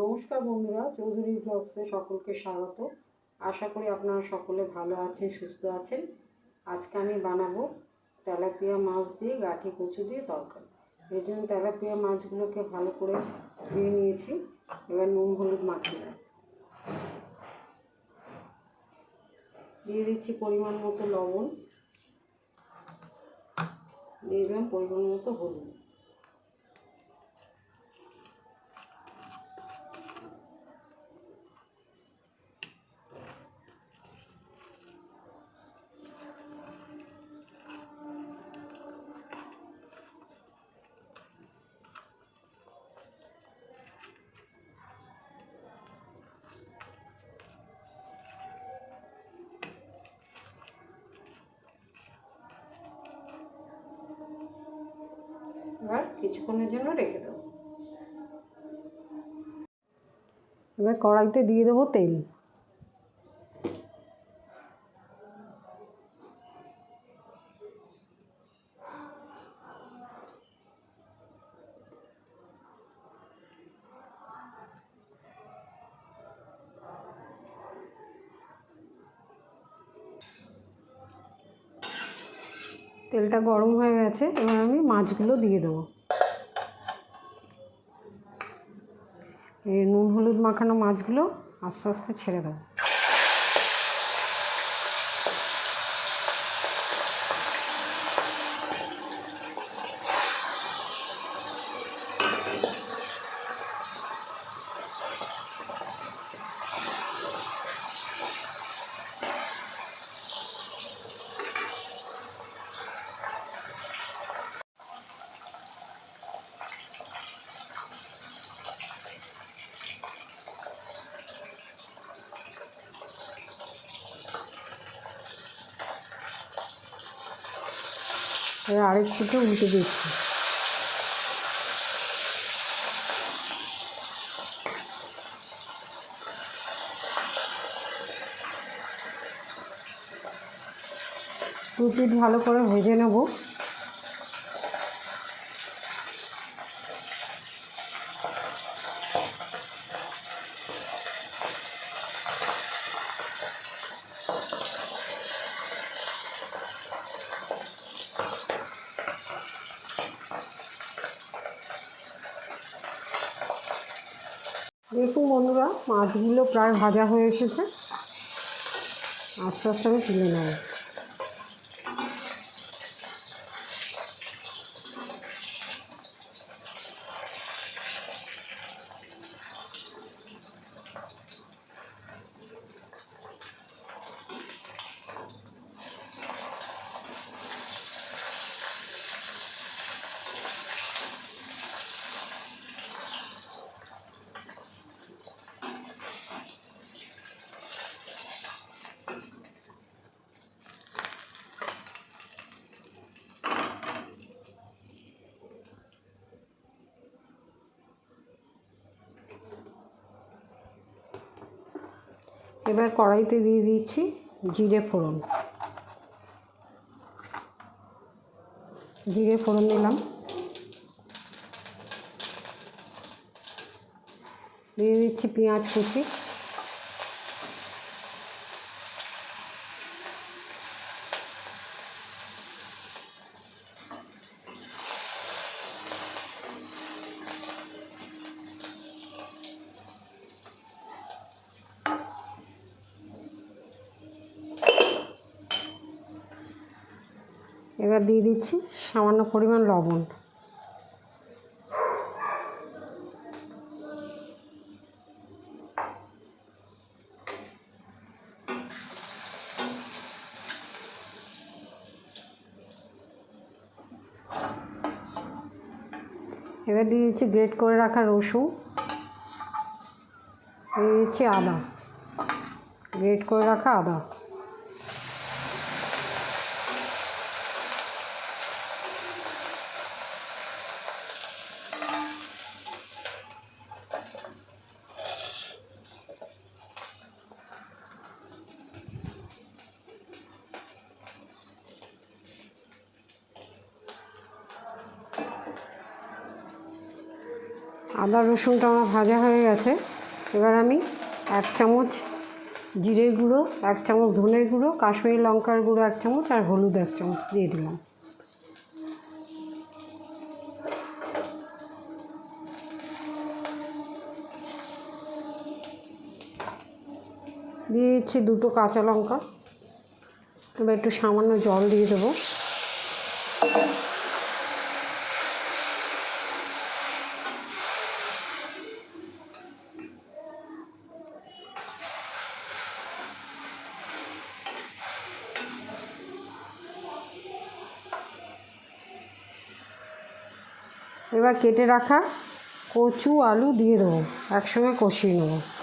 নমস্কার বন্ধুরা, চৌধুরী ব্লগসে সকলকে স্বাগত। আশা করি আপনারা সকলে ভালো আছেন, সুস্থ আছেন। আজকে আমি বানাবো তেলাপিয়া মাছ দিয়ে গাঠি কচু দিয়ে তরকারি। এর জন্য তেলাপিয়া মাছগুলোকে ভালো করে ধুয়ে নিয়েছি। এবার নুন, হলুদ মাখিয়ে দিয়ে দিচ্ছি পরিমাণ মতো লবণ। দিয়ে দিলাম পরিমাণ মতো হলুদ। কিছুক্ষণের জন্য রেখে দেবো। এবার কড়াইতে দিয়ে দেবো তেল। তেলটা গরম হয়ে গেছে, এবার আমি মাছগুলো দিয়ে দেবো। নুন হলুদ মাখানো মাছগুলো আস্তে আস্তে ছেড়ে দেবো এবার আরেক ফুটে উল্টে দিচ্ছি। দু ভালো করে ভেজে নেব। দেখুন বন্ধুরা মাছগুলো প্রায় ভাজা হয়ে এসেছে। আস্তে আস্তে আমি তুলে নেব। এবার কড়াইতে দিয়ে দিচ্ছি জিরে ফোড়ন। জিরে ফোড়ন নিলাম দিয়ে দিচ্ছি পেঁয়াজ কুচি। এবার দিয়ে দিচ্ছি সামান্য পরিমাণ লবণ। এবার দিয়ে দিচ্ছি গ্রেট করে রাখা রসুন। দিয়ে দিচ্ছি আদা। গ্রেট করে রাখা আদা। আদা রসুনটা আমার ভাজা হয়ে গেছে। এবার আমি এক চামচ জিরে গুঁড়ো, এক চামচ ধনের গুঁড়ো, কাশ্মীরি লঙ্কার গুঁড়ো এক চামচ আর হলুদ এক চামচ দিয়ে দিলাম। দিচ্ছি দুটো কাঁচা লঙ্কা। এবার একটু সামান্য জল দিয়ে দেবো। এবার কেটে রাখা কচু, আলু দিয়ে দেবো। একসঙ্গে কষিয়ে নেব।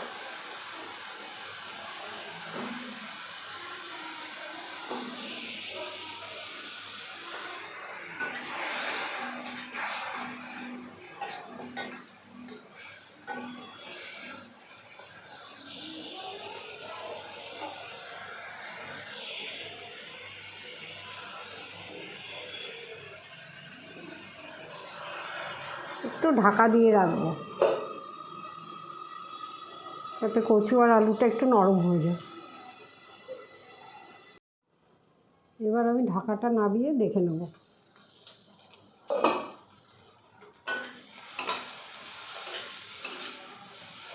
একটু ঢাকা দিয়ে রাখব। যাতে কচু আর আলুটা একটু নরম হয়ে যায়। এবার আমি ঢাকাটা নাবিয়ে দেখে নেব।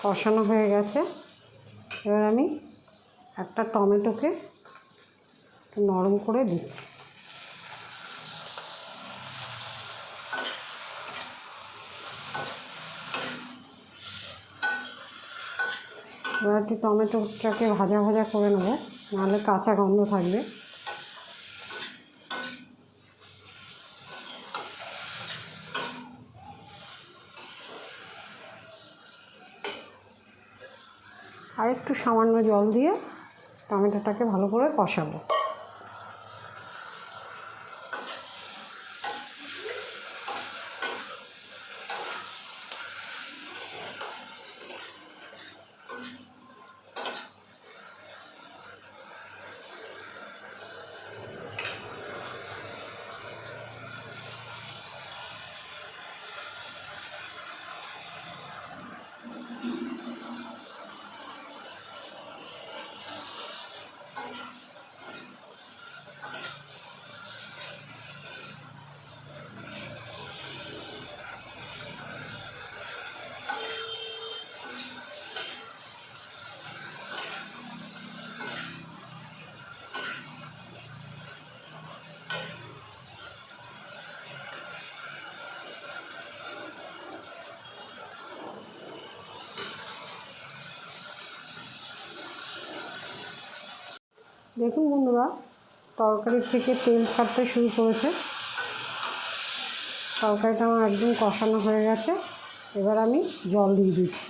কষানো হয়ে গেছে। এবার আমি একটা টমেটোকে নরম করে দিচ্ছি। এবার একটু টমেটোটাকে ভাজা ভাজা করে নেব, নাহলে কাঁচা গন্ধ থাকবে। আর একটু সামান্য জল দিয়ে টমেটোটাকে ভালো করে কষাবো। দেখুন বন্ধুরা, তরকারি থেকে তেল ছাড়তে শুরু করেছে। তরকারিটা আমার একদম কষানো হয়ে গেছে। এবার আমি জল দিয়ে দিচ্ছি।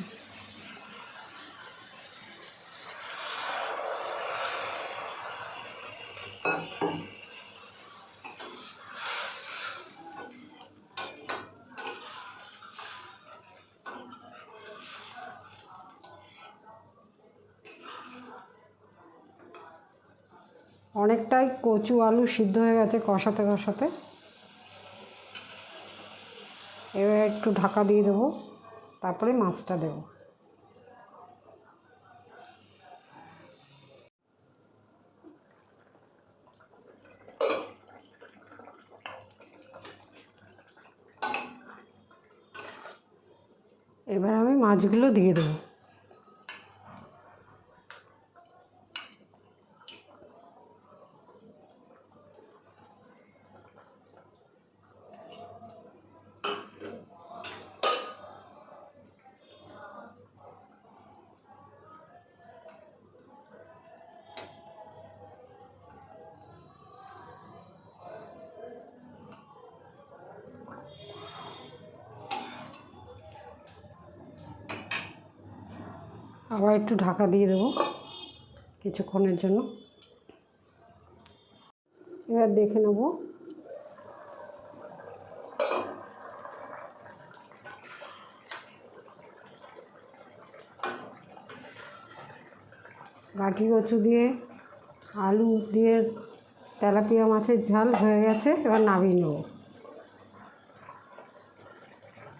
অনেকটাই কচু আলু সিদ্ধ হয়ে গেছে কষাতে কষাতে। এবার একটু ঢাকা দিয়ে দেবো, তারপরে মাছটা দেবো। এবার আমি মাছগুলো দিয়ে দেবো। আবার একটু ঢাকা দিয়ে দেবো কিছুক্ষণের জন্য। এবার দেখে নেব। গাঠি কচু দিয়ে, আলু দিয়ে, তেলাপিয়া মাছের ঝাল হয়ে গেছে, এবার নামিয়ে নেব।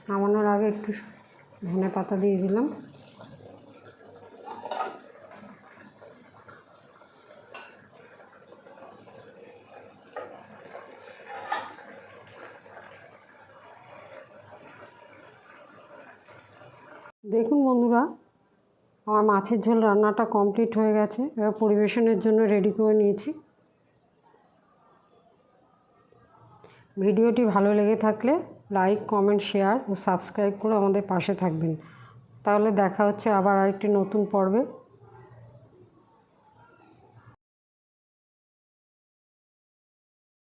নামানোর আগে একটু ধনে পাতা দিয়ে দিলাম দেখুন বন্ধুরা আমার মাছের ঝোল রান্নাটা কমপ্লিট হয়ে গেছে। এবার পরিবেশনের জন্য রেডি করে নিয়েছি। ভিডিওটি ভালো লেগে থাকলে লাইক কমেন্ট শেয়ার ও সাবস্ক্রাইব করে আমাদের পাশে থাকবেন। তাহলে দেখা হচ্ছে আবার আরেকটি নতুন পর্বে।